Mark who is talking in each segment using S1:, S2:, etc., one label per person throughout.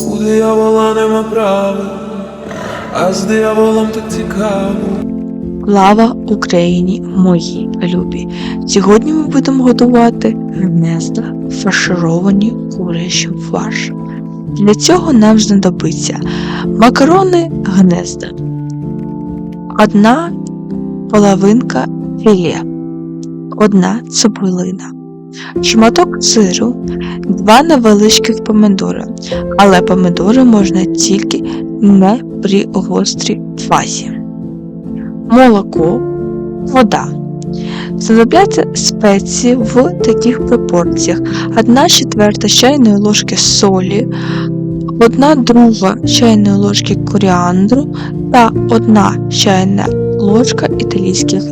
S1: У диявола нема права, а з дияволом так цікаво.
S2: Слава Україні, мої любі! Сьогодні ми будемо готувати гнезда фаршировані курячим фаршем. Для цього нам знадобиться макарони гнезда, одна половинка філе, одна цибулина, шматок сиру, два невеличких помидори, але помидори можна тільки не при гострій фазі молоко, вода. Знадобляться спеції в таких пропорціях: 1 четверта чайної ложки солі, 1 друга чайної ложки коріандру та 1 чайна ложка італійських.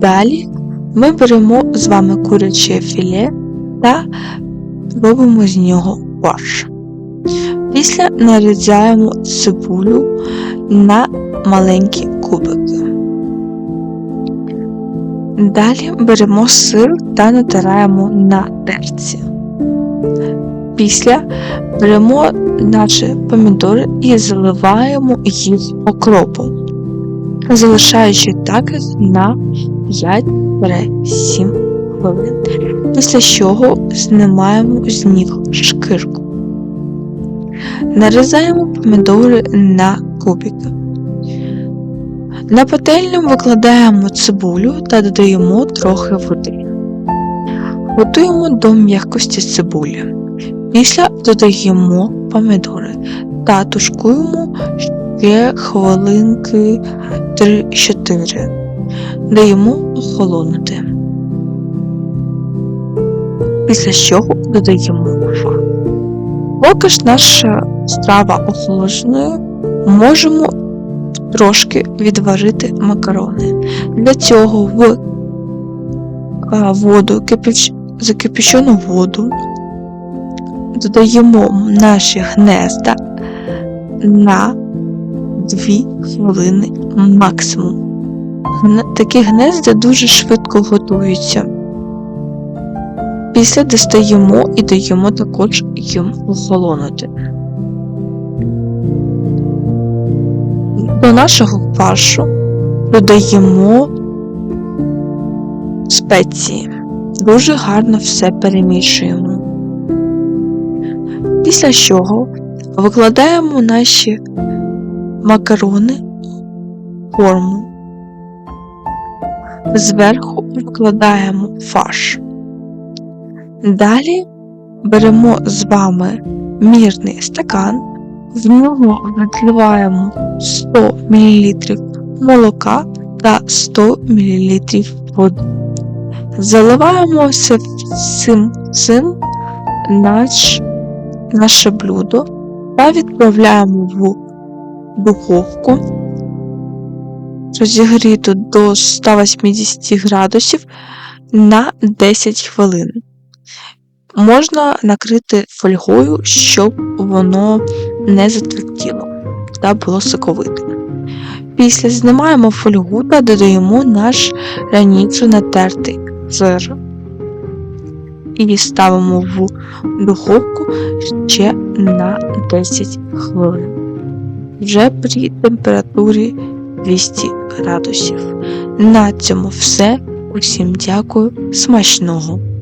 S2: Далі ми беремо з вами куряче філе та робимо з нього фарш. Після нарізаємо цибулю на маленькі кубики. Далі беремо сир та натираємо на терці. Після беремо наші помідори і заливаємо їх окропом, залишаючи так на 5-7 хвилин. Після чого знімаємо з них шкірку. Нарізаємо помідори на кубики. На пательню викладаємо цибулю та додаємо трохи води. Готуємо до м'якості цибулі. Після додаємо помідори та тушкуємо ще хвилинки 3-4. Даємо охолонути. Після чого додаємо фарш. Поки ж наша страва охолодженою, можемо трошки відварити макарони. Для цього в а, воду, кипяч... закипячену воду додаємо наші гнезда на 2 хвилини максимум. Такі гнезда дуже швидко готуються. Після достаємо і даємо також їм охолонути. До нашого фаршу додаємо спеції. Дуже гарно все перемішуємо. Після чого викладаємо наші макарони в форму. Зверху викладаємо фарш. Далі беремо з вами мірний стакан, в нього відливаємо 100 мл молока та 100 мл води. Заливаємо цим, цим наш, наше блюдо та відправляємо в духовку розігріту до 180 градусів на 10 хвилин. Можна накрити фольгою, щоб воно не затверділо та було соковитим. Після знімаємо фольгу та додаємо наш раніше натертий сир і ставимо в духовку ще на 10 хвилин. Вже при температурі 200 градусів. На цьому все. Усім дякую, смачного!